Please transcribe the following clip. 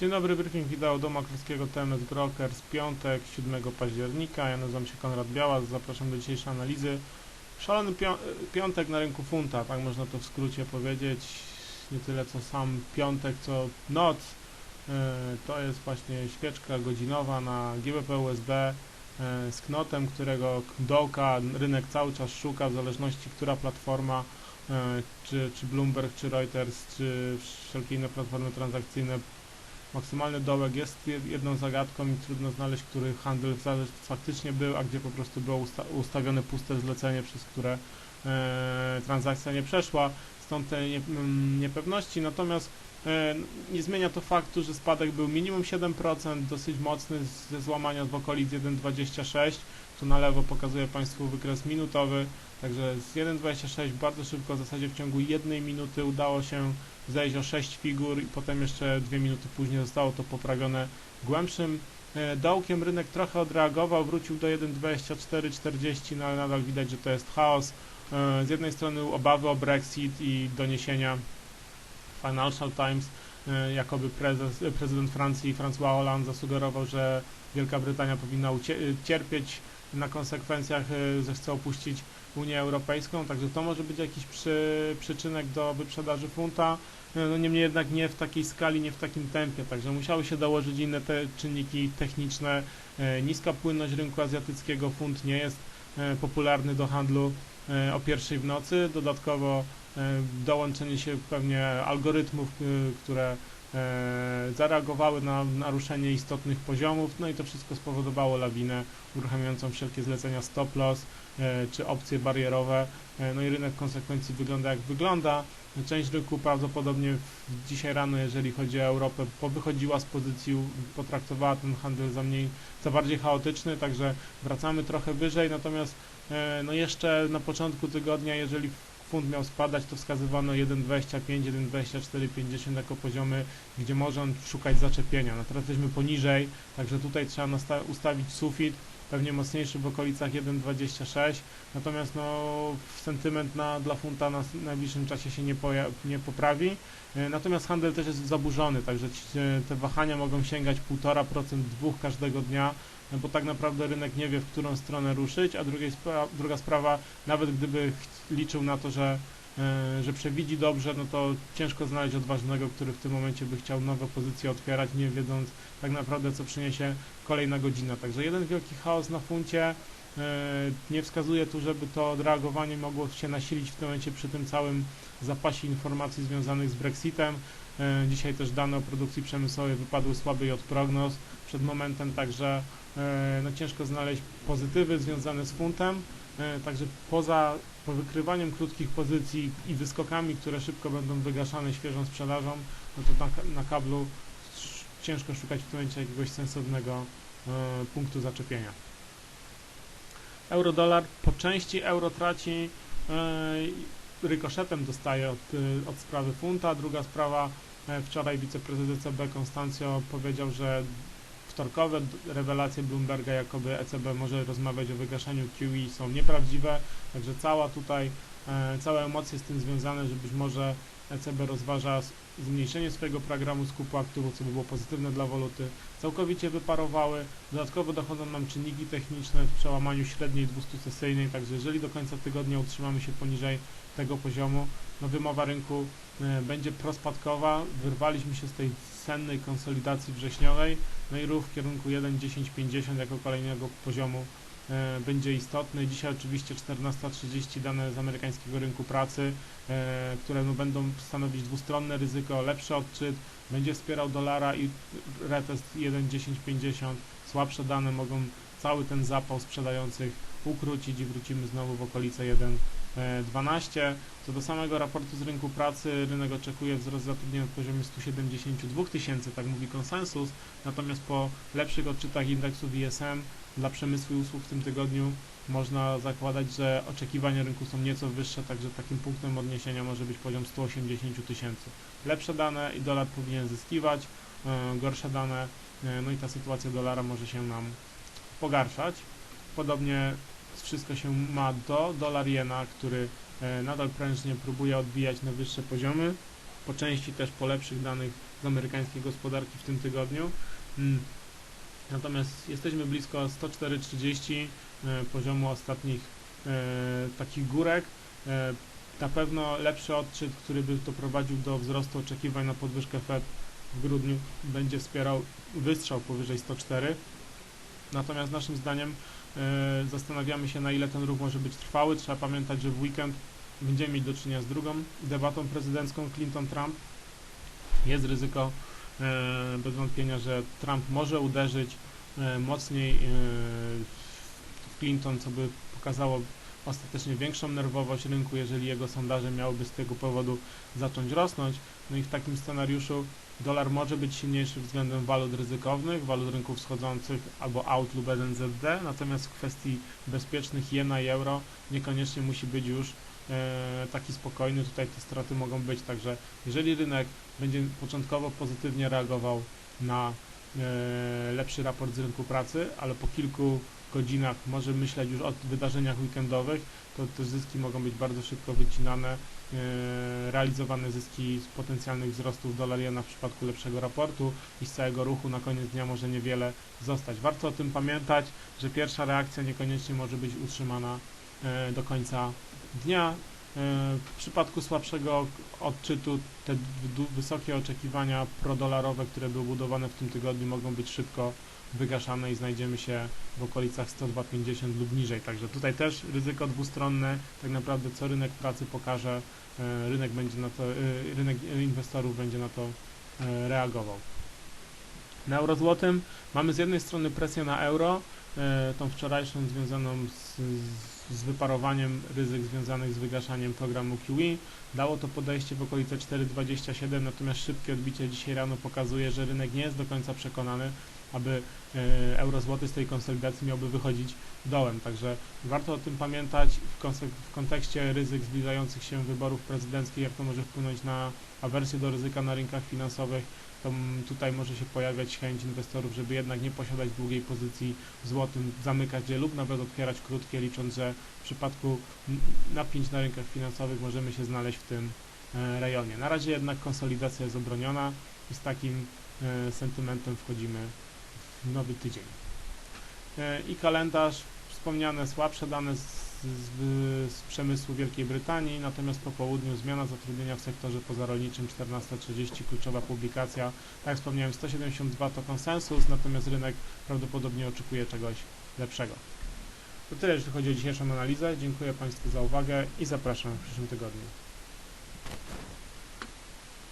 Dzień dobry, briefing wideo do maklerskiego TMS Brokers, piątek, 7 października. Ja nazywam się Konrad Białas, zapraszam do dzisiejszej analizy. Szalony pią piątek na rynku funta, tak można to w skrócie powiedzieć. Nie tyle co sam piątek, co noc. Yy, To jest właśnie świeczka godzinowa na GBP USD yy, z knotem, którego dołka rynek cały czas szuka, w zależności która platforma, yy, czy, czy Bloomberg, czy Reuters, czy wszelkie inne platformy transakcyjne maksymalny dołek jest jed- jedną zagadką i trudno znaleźć, który handel faktycznie był, a gdzie po prostu było usta ustawione puste zlecenie, przez które e, transakcja nie przeszła. Stąd te nie, mm, niepewności. Natomiast e, nie zmienia to faktu, że spadek był minimum 7%, dosyć mocny ze złamania w okolic 1,26. Tu na lewo pokazuję Państwu wykres minutowy. Także z 1,26 bardzo szybko, w zasadzie w ciągu jednej minuty udało się zejść o 6 figur i potem jeszcze 2 minuty później zostało to poprawione głębszym e, dołkiem. Rynek trochę odreagował, wrócił do 1,2440, no ale nadal widać, że to jest chaos. E, Z jednej strony obawy o Brexit i doniesienia Financial Times, e, jakoby prezes, prezydent Francji François Hollande zasugerował, że Wielka Brytania powinna cierpieć na konsekwencjach, e, że chce opuścić Unię Europejską, także to może być jakiś przy, przyczynek do wyprzedaży funta. E, No niemniej jednak nie w takiej skali, nie w takim tempie, także musiały się dołożyć inne te czynniki techniczne. E, Niska płynność rynku azjatyckiego, funt nie jest popularny do handlu o pierwszej w nocy. Dodatkowo dołączenie się pewnie algorytmów, które zareagowały na naruszenie istotnych poziomów, no i to wszystko spowodowało lawinę uruchamiającą wszelkie zlecenia stop loss e, czy opcje barierowe. E, No i rynek konsekwencji wygląda jak wygląda. Część rynku prawdopodobnie dzisiaj rano, jeżeli chodzi o Europę, powychodziła z pozycji, potraktowała ten handel za mniej, za bardziej chaotyczny, także wracamy trochę wyżej, natomiast e, no jeszcze na początku tygodnia, jeżeli funt miał spadać, to wskazywano 1,25, 1,2450 jako poziomy, gdzie może on szukać zaczepienia. No teraz jesteśmy poniżej, także tutaj trzeba ustawić sufit, pewnie mocniejszy w okolicach 1,26, natomiast no sentyment na, dla funta na najbliższym czasie się nie, poja- nie poprawi. E, Natomiast handel też jest zaburzony, także e, te wahania mogą sięgać 1,5%, 2% każdego dnia, no bo tak naprawdę rynek nie wie, w którą stronę ruszyć, a spra- druga sprawa, nawet gdyby liczył na to, że, że przewidzi dobrze, no to ciężko znaleźć odważnego, który w tym momencie by chciał nowe pozycje otwierać, nie wiedząc tak naprawdę, co przyniesie kolejna godzina. Także jeden wielki chaos na funcie. E, Nie wskazuje tu, żeby to odreagowanie mogło się nasilić w tym momencie przy tym całym zapasie informacji związanych z Brexitem. E, Dzisiaj też dane o produkcji przemysłowej wypadły słabiej od prognoz przed momentem, także e, no ciężko znaleźć pozytywy związane z funtem. E, Także poza wykrywaniem krótkich pozycji i wyskokami, które szybko będą wygaszane świeżą sprzedażą, no to na, na kablu ciężko szukać w tym momencie jakiegoś sensownego e, punktu zaczepienia. Euro-dolar po części euro traci, e, rykoszetem dostaje od, e, od sprawy funta. Druga sprawa, wczoraj wiceprezydent ECB Konstancjo powiedział, że wtorkowe rewelacje Bloomberga, jakoby ECB może rozmawiać o wygaszaniu QE są nieprawdziwe, także cała tutaj, e, całe emocje z tym związane, że być może ECB rozważa zmniejszenie swojego programu skupu aktywów, co by było pozytywne dla waluty, całkowicie wyparowały. Dodatkowo dochodzą nam czynniki techniczne w przełamaniu średniej 200-sesyjnej, także jeżeli do końca tygodnia utrzymamy się poniżej tego poziomu, no wymowa rynku będzie prospadkowa. Wyrwaliśmy się z tej sennej konsolidacji wrześniowej, no i ruch w kierunku 1,1050 jako kolejnego poziomu e, będzie istotny. Dzisiaj oczywiście 14.30 dane z amerykańskiego rynku pracy, e, które no, będą stanowić dwustronne ryzyko, lepszy odczyt, będzie wspierał dolara i retest 1,1050. Słabsze dane mogą cały ten zapał sprzedających ukrócić i wrócimy znowu w okolice 1,12. Co do samego raportu z rynku pracy, rynek oczekuje wzrost zatrudnienia w poziomie 172 tysięcy, tak mówi konsensus, natomiast po lepszych odczytach indeksu VSM dla przemysłu i usług w tym tygodniu można zakładać, że oczekiwania rynku są nieco wyższe, także takim punktem odniesienia może być poziom 180 tysięcy. Lepsze dane i dolar powinien zyskiwać, e, gorsze dane, e, no i ta sytuacja dolara może się nam pogarszać. Podobnie wszystko się ma do dolar jena, który e, nadal prężnie próbuje odbijać na wyższe poziomy, po części też po lepszych danych z amerykańskiej gospodarki w tym tygodniu. Mm. Natomiast jesteśmy blisko 104,30 e, poziomu ostatnich e, takich górek. Na pewno lepszy odczyt, który by doprowadził do wzrostu oczekiwań na podwyżkę Fed w grudniu będzie wspierał wystrzał powyżej 104. Natomiast naszym zdaniem zastanawiamy się na ile ten ruch może być trwały. Trzeba pamiętać, że w weekend będziemy mieć do czynienia z drugą debatą prezydencką Clinton-Trump. Jest ryzyko e, bez wątpienia, że Trump może uderzyć e, mocniej e, w Clinton, co by pokazało ostatecznie większą nerwowość rynku, jeżeli jego sondaże miałyby z tego powodu zacząć rosnąć. No i w takim scenariuszu dolar może być silniejszy względem walut ryzykownych, walut rynków wschodzących albo out lub 1ZD, natomiast w kwestii bezpiecznych jena i euro niekoniecznie musi być już e, taki spokojny, tutaj te straty mogą być, także jeżeli rynek będzie początkowo pozytywnie reagował na e, lepszy raport z rynku pracy, ale po kilku godzinach może myśleć już o wydarzeniach weekendowych, to te zyski mogą być bardzo szybko wycinane, realizowane zyski z potencjalnych wzrostów dolar jena w przypadku lepszego raportu i z całego ruchu na koniec dnia może niewiele zostać. Warto o tym pamiętać, że pierwsza reakcja niekoniecznie może być utrzymana e, do końca dnia. E, W przypadku słabszego odczytu te wysokie oczekiwania prodolarowe, które były budowane w tym tygodniu mogą być szybko wygaszane i znajdziemy się w okolicach 102,50 lub niżej. Także tutaj też ryzyko dwustronne, tak naprawdę co rynek pracy pokaże, e, rynek będzie na to, e, rynek e, inwestorów będzie na to reagował. Na eurozłotym mamy z jednej strony presję na euro, tą wczorajszą związaną z, z, z wyparowaniem ryzyk związanych z wygaszaniem programu QE. Dało to podejście w okolice 4,27, natomiast szybkie odbicie dzisiaj rano pokazuje, że rynek nie jest do końca przekonany, aby e, euro złoty z tej konsolidacji miałby wychodzić dołem. Także warto o tym pamiętać w, kontekście ryzyk zbliżających się wyborów prezydenckich, jak to może wpłynąć na awersję do ryzyka na rynkach finansowych. To tutaj może się pojawiać chęć inwestorów, żeby jednak nie posiadać długiej pozycji złotym, zamykać je lub nawet otwierać krótkie, licząc, że w przypadku napięć na rynkach finansowych możemy się znaleźć w tym e, rejonie. Na razie jednak konsolidacja jest obroniona i z takim e, sentymentem wchodzimy nowy tydzień. E, I kalendarz, wspomniane słabsze dane z, z, z przemysłu Wielkiej Brytanii, natomiast po południu zmiana zatrudnienia w sektorze pozarolniczym 14.30, kluczowa publikacja. Tak jak wspomniałem, 172 to konsensus, natomiast rynek prawdopodobnie oczekuje czegoś lepszego. To tyle, jeśli chodzi o dzisiejszą analizę. Dziękuję Państwu za uwagę i zapraszam w przyszłym tygodniu.